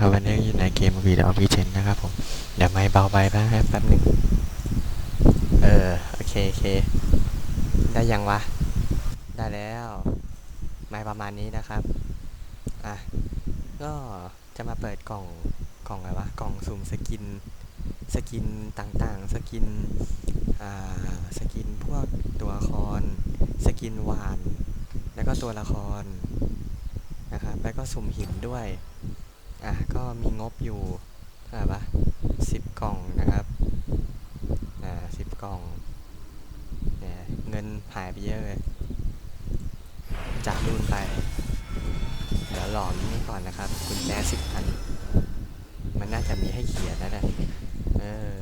นะครับวันนี้อยู่ในเกมวีดออฟวิเชนนะครับผม เดี๋ยวไม่เบาไปแป๊บแป๊บหนึ่งเออ โอเคโอเค ได้ยังวะ ได้แล้ว ไม่ประมาณนี้นะครับ อะ ก็จะมาเปิดกล่องกล่องอะไรวะ กล่องสุ่มสกิน สกินต่างๆ สกิน อ่า สกินพวกตัวละคร สกินหวาน แล้วก็ตัวละครนะครับ แล้วก็สุ่มหินด้วย อะก็มีงบอยู่เท่าไหร่ปะสิบกล่องนะครับอ่าสิบกล่องเนี่ยเงินหายไปเยอะเลย จากรุ่นไป เดี๋ยวหลอมนี่ก่อนนะครับกุญแจสิบพัน มันน่าจะมีให้เขียนนะเนี่ยเออ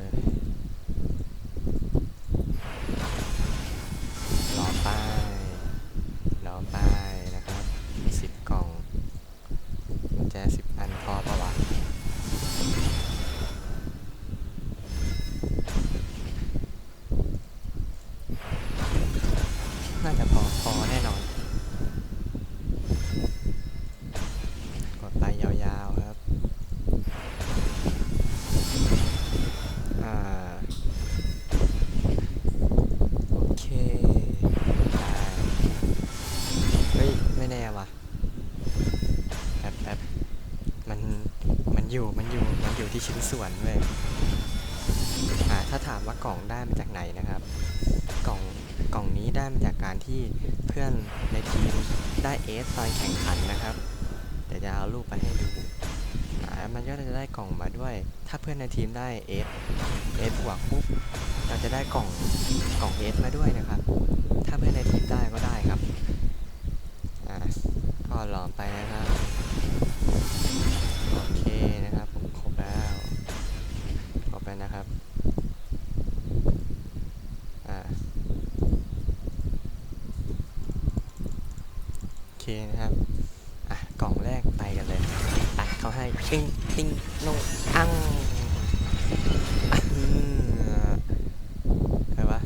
หลอมไปหลอมไปนะครับสิบกล่อง กุญแจสิบอันพอปะวะ น่าจะพอพอแน่นอน กดไปยาวๆครับ อ่า โอเคได้เฮ้ย ไม่แน่ว่ะ แป๊บแป๊บมัน มันอยู่ มันอยู่ ที่ชิ้นส่วนเว้ยอ่าถ้าถามว่ากล่องได้มาจากไหนนะครับ กล่องกล่องนี้ได้มาจากการที่เพื่อนในทีมได้เอสตอนแข่งขันนะครับ เดี๋ยวจะเอารูปไปให้ดูอ่ามันก็จะได้กล่องมาด้วย ถ้าเพื่อนในทีมได้เอสเอสบวกปุ๊บเราจะได้กล่องกล่องเอสมาด้วยนะครับ ถ้าเพื่อนในทีมได้ก็ได้ครับอ่าก็หลอมไปนะครับ โอเคนะครับ ผมครบแล้ว ครบแล้วนะครับ อ่า โอเคนะครับ อะ กล่องแรกไปกันเลยไปเขาให้ ติงติงนงอังอะอืมอะไรวะ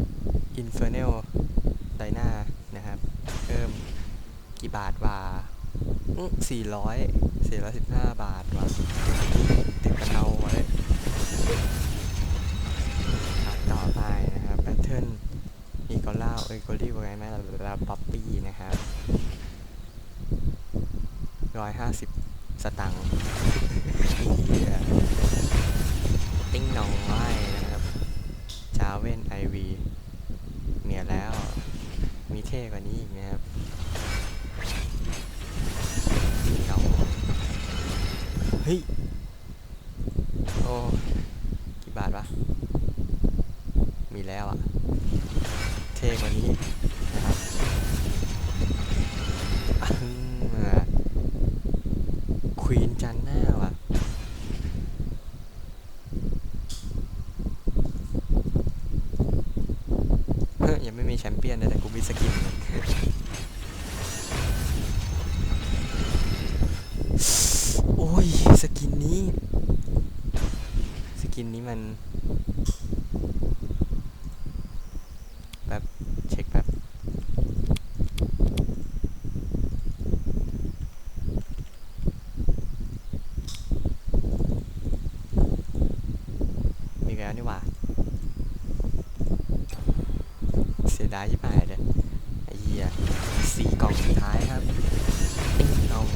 Infernal d y n a นะครับเพิ่มกี่บาทว่าสี่ร้อยสี่ร้อยสิบห้าบาทว่ะติดกระเอาไว้ต่อไปนะครับแพทเทิร์นอีกอล่าเอ้ยกอลี่ว่าไงไหมเราป๊อปปี้นะครับร้อยห้าสิบสตังค์ เฮ้ย โอ้กี่บาทวะ มีแล้วอะเท่กว่านี้นะครับควีนจันหน้าวะเฮ้ยยังไม่มีแชมเปี้ยนเลยแต่กูมีสกินเลยโอ้ย สกิ นี้ สกินนี้มันแบบเช็คแบบมีแล้วนี่หว่า เสียดายยิ่หายเลยไอ้เหี้ยสี่กล่องสุดท้ายครับติ๊งตอง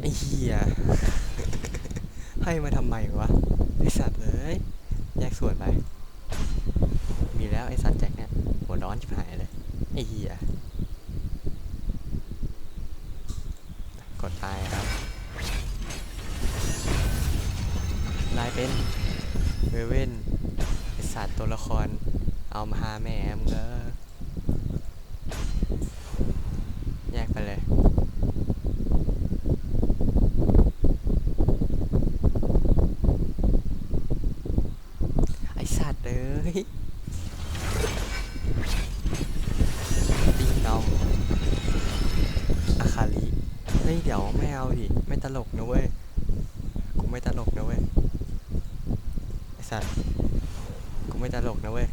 ไอ้เหี้ย ให้มาทำไมวะไอสัตว์เลยแยกส่วนไป มีแล้วไอสัตว์แจ็คเนี่ยหัวร้อนชิบหายเลยไอเหี้ยกดไปครับลายเป็นเวเว่นไอสัตว์ตัวละคร เอามาหาแม่มึงเออแยกไปเลย ไอสัตว์เอ้ยติงดองอาคาริ เดี๋ยวไม่เอาดิ ไม่ตลกนะเว้ย กูไม่ตลกนะเว้ย ไอสัตว์ กูไม่ตลกนะเว้ย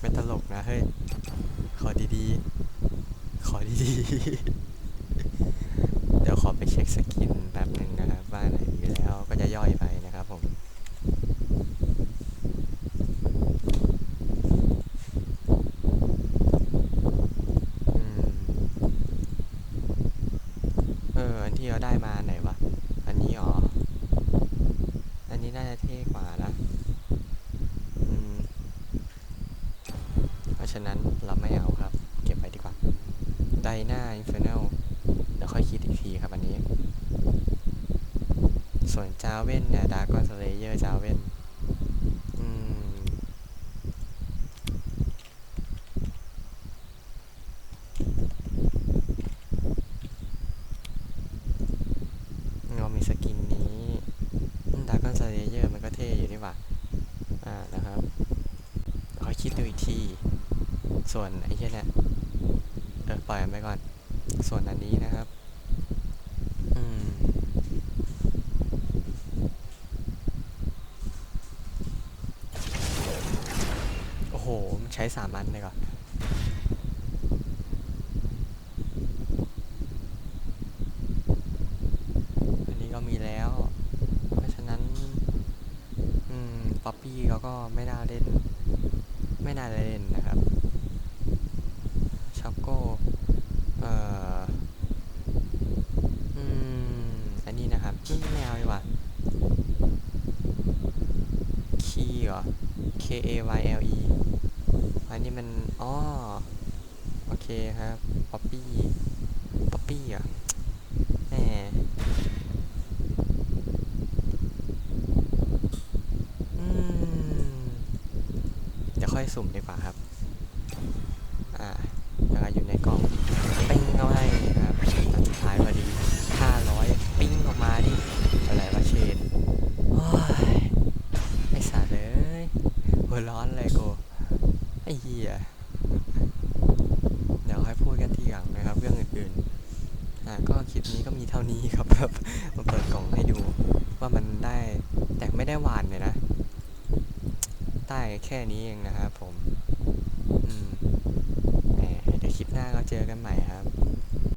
ไม่ตลกนะเฮ้ย ขอดีๆ ขอดีๆ เดี๋ยวขอไปเช็คสกินแป๊บหนึ่งนะครับว่าไหนดีแล้วก็จะย่อยไปนะครับผม อืม เออ อันที่เราได้มาไหนวะ อันนี้อ๋อ อันนี้น่าจะเท่กว่านะ อืม เพราะ ฉะนั้นเราไม่เอาครับ เก็บไว้ดีกว่าไดนาอินเฟอร์เนลเดี๋ยวค่อยคิดอีกทีครับอันนี้ ส่วนจาเว่นเนี่ยดาร์กอนสเลเยอร์จาเว่นเรามีสกินนี้ดาร์กอนสเลเยอร์มันก็เท่อยู่นี่หว่า อ่านะครับค่อยคิดดูอีกที ส่วนไอ้เหี้ยเนี่ยเออปล่อยมันไปก่อน ส่วนอันนี้นะครับ อืม โอ้โห มันใช้สามอันเลยก่อนอันนี้ก็มีแล้วเพราะฉะนั้นอืมป๊อปปี้เขาก็ไม่น่าเล่น ไม่น่าเล่นนะครับ ช็อกโก้ เอ่อ อืม อั นนี้นะครับอืมไม่เอาดีกว่าคีย์เหรอ K A Y L E อันนี้มันอ๋อโอเคครับป๊อปปี้ป๊อปปี้เหรอแหมอืมเดี๋ยวค่อยสุ่มดีกว่าครับ อ่าแล้วอยู่ในกล่องเอาให้ครับอันสุดท้ายพอดีห้าร้อยปิ้งออกมานี่อะไรวะเชนโอ้ยไอสัตว์เอ้ยหัวร้อนเลยกูไอเหี้ย เดี๋ยวค่อยพูดกันทีหลังนะครับ เรื่องอื่นๆ อ่า ก็มีเท่านี้ครับแบบมาเปิดกล่องให้ดูว่ามันได้แต่ไม่ได้หวานเลยนะได้แค่นี้เองนะครับผม อืมแหมเดี๋ยวคลิปหน้าเราเจอกันใหม่ครับ